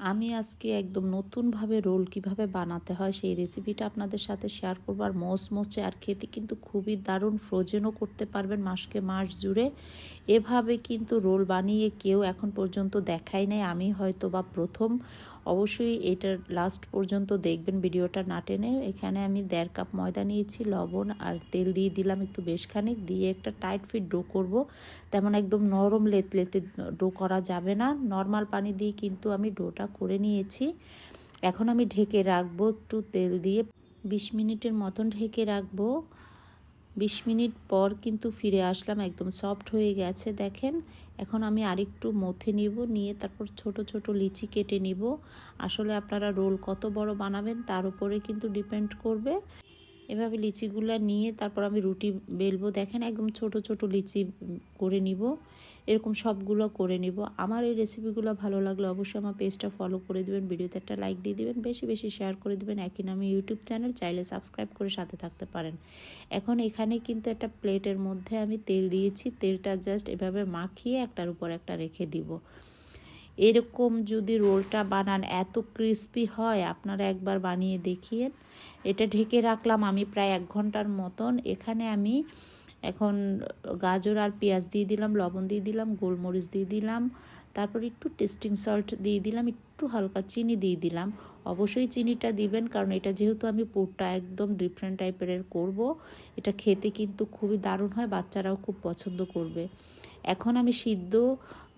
আমি আজকে একদম নতুনভাবে রোল কীভাবে বানাতে হয় সেই রেসিপিটা আপনাদের সাথে শেয়ার করব। আর মোস মোচে আর খেতে কিন্তু খুবই দারুণ ফ্রোজেনও করতে পারবেন মাসকে মাস জুড়ে। এভাবে কিন্তু রোল বানিয়ে কেউ এখন পর্যন্ত দেখাই নাই। আমি হয়তো বা প্রথম। অবশ্যই এটার লাস্ট পর্যন্ত দেখবেন ভিডিওটা না টেনে। এখানে আমি দেড় কাপ ময়দা নিয়েছি, লবণ আর তেল দিয়ে দিলাম একটু বেশ খানিক। দিয়ে একটা টাইট ফিট ডো করব। তেমন একদম নরম লেত লেতে ডো করা যাবে না। নর্মাল পানি দিয়ে কিন্তু আমি ডোটা করে নিয়েছি। এখন আমি ঢেকে রাখব একটু তেল দিয়ে। বিশ মিনিটের মতন ঢেকে রাখব। বিশ মিনিট পর কিন্তু ফিরে আসলাম, একদম সফট হয়ে গেছে, দেখেন। এখন আমি আরেকটু মথে নিব, নিয়ে তারপর ছোট ছোট লিচি কেটে নিব। আসলে আপনারা রোল কত বড় বানাবেন তার উপরে কিন্তু ডিপেন্ড করবে। এভাবে লিচিগুলো নিয়ে তারপর আমি রুটি বেলবো। দেখেন একদম ছোট ছোট লিচি করে নিব। এরকম সবগুলো করে নিব। আমার এই রেসিপিগুলো ভালো লাগলে অবশ্যই আমার পেজটা ফলো করে দিবেন, ভিডিওতে একটা লাইক দিয়ে দিবেন, বেশি বেশি শেয়ার করে দিবেন। একই নামে ইউটিউব চ্যানেল, চাইলে সাবস্ক্রাইব করে সাথে থাকতে পারেন। এখন এখানে কিন্তু একটা প্লেটের মধ্যে আমি তেল দিয়েছি। তেলটা জাস্ট এভাবে মাখিয়ে একটার উপর একটা রেখে দিব। এরকম যদি রোলটা বানান, এত ক্রিস্পি হয়, আপনারা একবার বানিয়ে দেখিয়েন এটা ঢেকে রাখলাম আমি প্রায় এক ঘণ্টার মতন। এখানে আমি এখন গাজর আর পেঁয়াজ দিয়ে দিলাম, লবণ দিয়ে দিলাম, গোলমরিচ দিয়ে দিলাম, তারপর একটু টেস্টিং সল্ট দিয়ে দিলাম, একটু হালকা চিনি দিয়ে দিলাম। অবশ্যই চিনিটা দিবেন, কারণ এটা যেহেতু আমি পুরটা একদম ডিফারেন্ট টাইপের করব, এটা খেতে কিন্তু খুবই দারুণ হয়, বাচ্চারাও খুব পছন্দ করবে। এখন আমি সিদ্ধ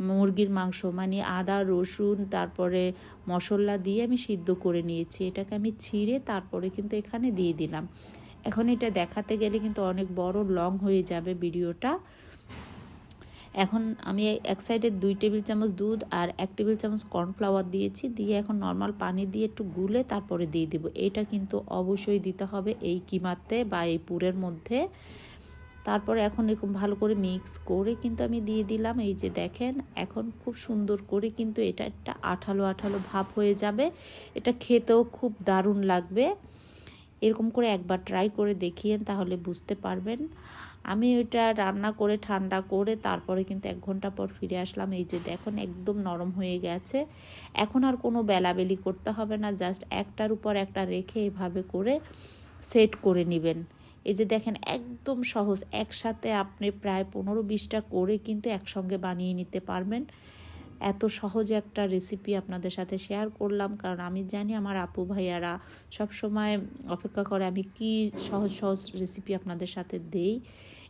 মুরগির মাংস মানে আদা, রসুন, তারপরে মশলা দিয়ে আমি সিদ্ধ করে নিয়েছি, এটাকে আমি ছিঁড়ে তারপরে কিন্তু এখানে দিয়ে দিলাম। এখন এটা দেখাতে গেলে কিন্তু অনেক বড় লং হয়ে যাবে ভিডিওটা। এখন আমি এক সাইডে দুই টেবিল চামচ দুধ আর এক টেবিল চামচ কর্নফ্লাওয়ার দিয়েছি। দিয়ে এখন নর্মাল পানি দিয়ে একটু গুলে তারপরে দিয়ে দেবো। এটা কিন্তু অবশ্যই দিতে হবে এই কিমাতে বা এই পুরের মধ্যে। তারপরে এখন এরকম ভালো করে মিক্স করে কিন্তু আমি দিয়ে দিলাম। এই যে দেখেন, এখন খুব সুন্দর করে কিন্তু এটা একটা আঠালো আঠালো ভাব হয়ে যাবে। এটা খেতেও খুব দারুণ লাগবে। এরকম করে একবার ট্রাই করে দেখিয়েন তাহলে বুঝতে পারবেন। আমি ওইটা রান্না করে, ঠান্ডা করে তারপরে কিন্তু এক ঘণ্টা পর ফিরে আসলাম। এই যে দেখুন, একদম নরম হয়ে গেছে। এখন আর কোনো বেলাবেলি করতে হবে না। জাস্ট একটার উপর একটা রেখে এভাবে করে সেট করে নেবেন। এই যে দেখেন, একদম সহজ। একসাথে আপনি প্রায় পনেরো বিশটা করে কিন্তু একসঙ্গে বানিয়ে নিতে পারবেন। এত সহজে একটা রেসিপি আপনাদের সাথে শেয়ার করলাম। কারণ আমি জানি আমার আপু ভাইয়ারা সব সময় অপেক্ষা করে আমি কি সহজ সহজ রেসিপি আপনাদের সাথে দেই।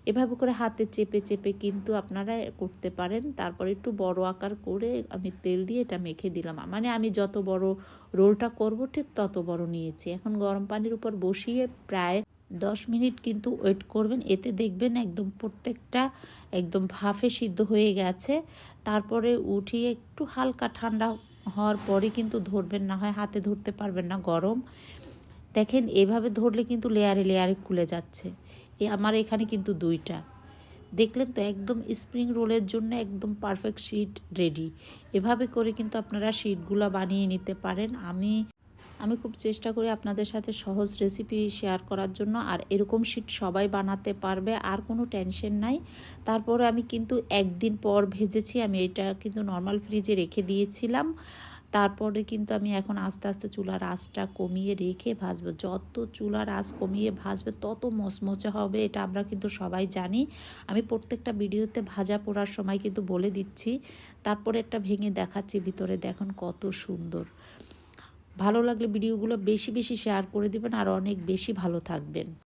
এভাবে করে হাতে চেপে চেপে কিন্তু আপনারা করতে পারেন। তারপর একটু বড় আকার করে আমি তেল দিয়ে এটা মেখে দিলাম। মানে আমি যত বড় রোলটা করব, ঠিক তত বড় নিয়েছি। এখন গরম পানির উপর বসিয়ে প্রায় দশ মিনিট কিন্তু ওয়েট করবেন। এতে দেখবেন একদম প্রত্যেকটা একদম ভাফে সিদ্ধ হয়ে গেছে। তারপরে উঠিয়ে একটু হালকা ঠান্ডা হওয়ার পরে কিন্তু ধরবেন, না হয় হাতে ধরতে পারবেন না, গরম। দেখেন, এভাবে ধরলে কিন্তু লেয়ারে লেয়ারে খুলে যাচ্ছে। এ আমার এখানে কিন্তু দুইটা। দেখলেন তো, একদম স্প্রিং রোলের জন্য একদম পারফেক্ট শিট রেডি। এভাবে করে কিন্তু আপনারা শিটগুলো বানিয়ে নিতে পারেন। আমি আমি খুব চেষ্টা করি আপনাদের সাথে সহজ রেসিপি শেয়ার করার জন্য। আর এরকম শিট সবাই বানাতে পারবে, আর কোনো টেনশন নাই। তারপরে আমি কিন্তু একদিন পর ভেজেছি, আমি এটা কিন্তু নর্মাল ফ্রিজে রেখে দিয়েছিলাম। তারপরে কিন্তু আমি এখন আস্তে আস্তে চুলার আঁচটা কমিয়ে রেখে ভাজবো। যত চুলার আঁচ কমিয়ে ভাজবে, তত মচমচে হবে, এটা আমরা কিন্তু সবাই জানি। আমি প্রত্যেকটা ভিডিওতে ভাজা পোড়ার সময় কিন্তু বলে দিচ্ছি। তারপরে একটা ভেঙে দেখাচ্ছি ভিতরে, দেখুন কত সুন্দর। ভালো লাগলে ভিডিওগুলো বেশি বেশি শেয়ার করে দেবেন আর অনেক বেশি ভালো থাকবেন।